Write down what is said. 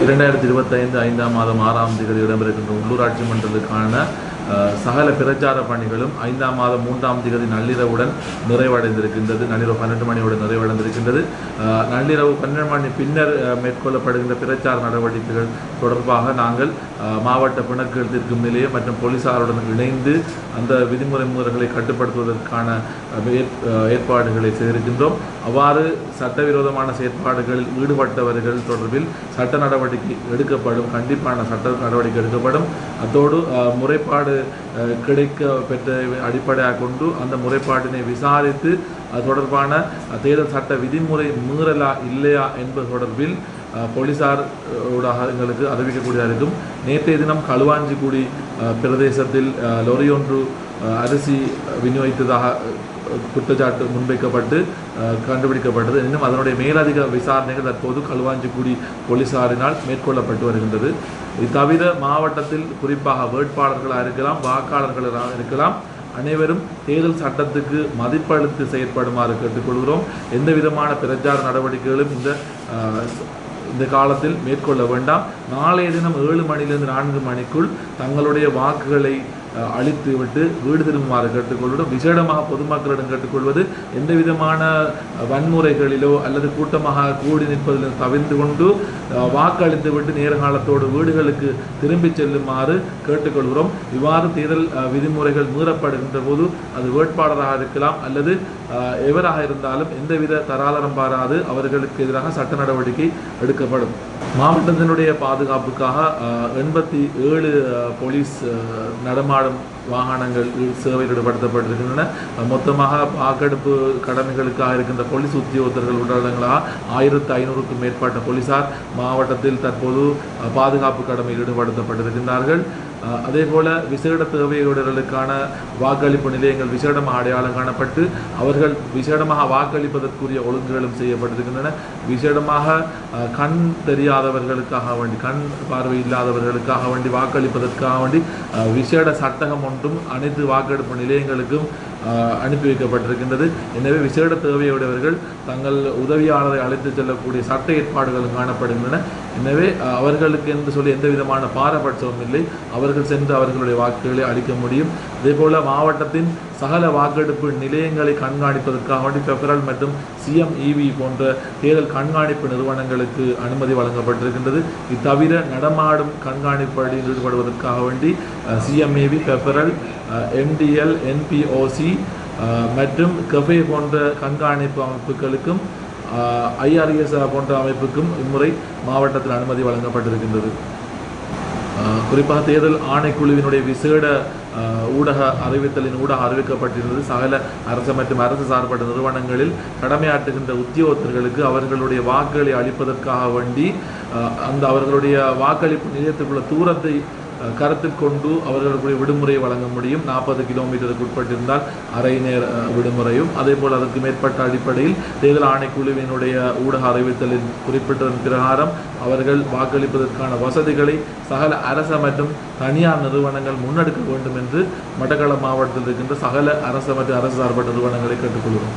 இரண்டாயிரத்தி இருபத்தைந்து ஐந்தாம் மாதம் ஆறாம் தேதி இடம்பெறுகின்ற உள்ளூராட்சி மன்றத்துக்கான சகல பிரச்சார பணிகளும் ஐந்தாம் மாதம் மூன்றாம் தேதி நள்ளிரவுடன் நிறைவடைந்திருக்கின்றது. நள்ளிரவு பன்னெண்டு மணியுடன் நிறைவடைந்திருக்கின்றது. நள்ளிரவு பன்னெண்டு மணி பின்னர் மேற்கொள்ளப்படுகின்ற பிரச்சார நடவடிக்கைகள் தொடர்பாக நாங்கள் மாவட்ட பிணக்குகள் தீர்க்கும் நிலையம் மற்றும் போலீசாருடன் இணைந்து அந்த விதிமுறை முறைகளை கட்டுப்படுத்துவதற்கான ஏற்- ஏற்பாடுகளை செய்திருக்கின்றோம். அவ்வாறு சட்டவிரோதமான செயற்பாடுகளில் ஈடுபட்டவர்கள் தொடர்பில் சட்ட நடவடிக்கை எடுக்கப்படும். கண்டிப்பான சட்ட நடவடிக்கை எடுக்கப்படும். அத்தோடு முறைப்பாடு கிடைக்க பெற்ற அடிப்படையாக கொண்டு அந்த முறைப்பாட்டினை விசாரித்து அது தொடர்பான தேர்தல் சட்ட விதிமுறை மீறலா இல்லையா என்பது தொடர்பில் போலீசார் ஊடாக எங்களுக்கு அறிவிக்கக்கூடியதாக இருக்கும். நேற்றைய தினம் களுவாஞ்சிக்குடி பிரதேசத்தில் அஹ், லொரி ஒன்று அரிசி விநியோகித்ததாக குற்றச்சாட்டு முன்வைக்கப்பட்டு கண்டுபிடிக்கப்பட்டது. இன்னும் அதனுடைய மேலதிக விசாரணைகள் தற்போது களுவாஞ்சிக்குடி போலீசாரினால் மேற்கொள்ளப்பட்டு வருகின்றது. இது தவிர மாவட்டத்தில் குறிப்பாக வேட்பாளர்களாக இருக்கலாம் வாக்காளர்களாக இருக்கலாம் அனைவரும் தேர்தல் சட்டத்துக்கு மதிப்பளித்து செயற்படுமாறு கேட்டுக்கொள்கிறோம். எந்த விதமான பிரச்சார நடவடிக்கைகளும் இந்த இந்த காலத்தில் மேற்கொள்ள வேண்டாம். நாளைய தினம் ஏழு மணியிலிருந்து நான்கு மணிக்குள் தங்களுடைய வாக்குகளை அழித்து விட்டு வீடு திரும்புமாறு கேட்டுக்கொள்வதும் விசேடமாக பொதுமக்களிடம் கேட்டுக்கொள்வது எந்த விதமான வன்முறைகளிலோ அல்லது கூட்டமாக கூடி நிற்பதிலும் தவிர்த்து கொண்டு வாக்களித்து விட்டு நேரகாலத்தோடு வீடுகளுக்கு திரும்பிச் செல்லுமாறு கேட்டுக்கொள்கிறோம். இவ்வாறு தேர்தல் விதிமுறைகள் மீறப்படுகின்ற போது அது வேட்பாளராக இருக்கலாம் அல்லது அஹ், எவராக இருந்தாலும் எந்தவித தராதரம் பாராது அவர்களுக்கு எதிராக சட்ட நடவடிக்கை எடுக்கப்படும். மாவட்டத்தினுடைய பாதுகாப்புக்காக அஹ், எண்பத்தி ஏழு போலீஸ் அஹ், நடமாடும் வாகனங்கள் சேவையில் ஈடுபடுத்தப்பட்டிருக்கின்றன. மொத்தமாக வாக்கெடுப்பு கடமைகளுக்காக இருக்கின்ற போலீஸ் உத்தியோகத்தர்கள் உடலங்களாக ஆயிரத்து ஐநூறுக்கும் மேற்பட்ட போலீசார் மாவட்டத்தில் தற்போது பாதுகாப்பு கடமையில் ஈடுபடுத்தப்பட்டிருக்கின்றார்கள். அதே போல விசேட தேவையுடையவர்களுக்கான வாக்களிப்பு நிலையங்கள் விசேடமாக அடையாளம் காணப்பட்டு அவர்கள் விசேடமாக வாக்களிப்பதற்குரிய ஒழுங்குகளும் செய்யப்பட்டிருக்கின்றன. விசேடமாக கண் தெரியாதவர்களுக்காக வேண்டி கண் பார்வை இல்லாதவர்களுக்காக வேண்டி வாக்களிப்பதற்காக வேண்டி விசேட சட்டகம் ஒன்றும் அனைத்து வாக்கெடுப்பு நிலையங்களுக்கும் அனுப்பி வைக்கப்பட்டிருக்கின்றது எனவே விசேட தேவையுடையவர்கள் தங்கள் உதவியாளரை அழைத்து செல்லக்கூடிய சட்ட ஏற்பாடுகளும் காணப்படுகின்றன. எனவே அவர்களுக்கு என்று சொல்லி எந்த விதமான பாரபட்சமும் இல்லை. அவர்கள் சென்று அவர்களுடைய வாக்குகளை அளிக்க முடியும். அதேபோல மாவட்டத்தின் சகல வாக்கெடுப்பு நிலையங்களை கண்காணிப்பதற்காக வேண்டி பெப்பரல் மற்றும் சிஎம்இவி போன்ற தேர்தல் கண்காணிப்பு நிறுவனங்களுக்கு அனுமதி வழங்கப்பட்டிருக்கின்றது. இது தவிர நடமாடும் கண்காணிப்படியில் ஈடுபடுவதற்காக வேண்டி சிஎம்ஏவி பெப்பரல் எம்டிஎல் என்பிஓசி மற்றும் கஃபே போன்ற கண்காணிப்பு அமைப்புகளுக்கும் ஐஆர்எஸ் போன்ற அமைப்புக்கும் இம்முறை மாவட்டத்தில் அனுமதி வழங்கப்பட்டிருக்கின்றது. குறிப்பாக தேர்தல் ஆணைக்குழுவினுடைய விசேட ஊடக அறிவித்தலின் ஊடாக அறிவிக்கப்பட்டிருந்தது. சகல அரசு மற்றும் அரசு சார்பற்ற நிறுவனங்களில் கடமையாற்றுகின்ற உத்தியோகத்தர்களுக்கு அவர்களுடைய வாக்குகளை அளிப்பதற்காக வேண்டி அஹ், அந்த அவர்களுடைய வாக்களிப்பு நிலையத்துக்குள்ள தூரத்தை கருத்தில் கொண்டு அவர்களுடைய விடுமுறை வழங்க முடியும். நாற்பது கிலோமீட்டருக்கு உட்பட்டிருந்தால் அரை நேர அஹ், விடுமுறையும். அதே போல் அதற்கு மேற்பட்ட அடிப்படையில் தேர்தல் ஆணைக்குழுவினுடைய ஊடக அறிவித்தலின் குறிப்பிட்டதன் பிரகாரம் அவர்கள் வாக்களிப்பதற்கான வசதிகளை சகல அரச மற்றும் தனியார் நிறுவனங்கள் முன்னெடுக்க வேண்டும் என்று மட்டக்களப்பு மாவட்டத்தில் இருக்கின்ற சகல அரச மற்றும் அரசு சார்பற்ற நிறுவனங்களை கேட்டுக்கொள்கிறோம்.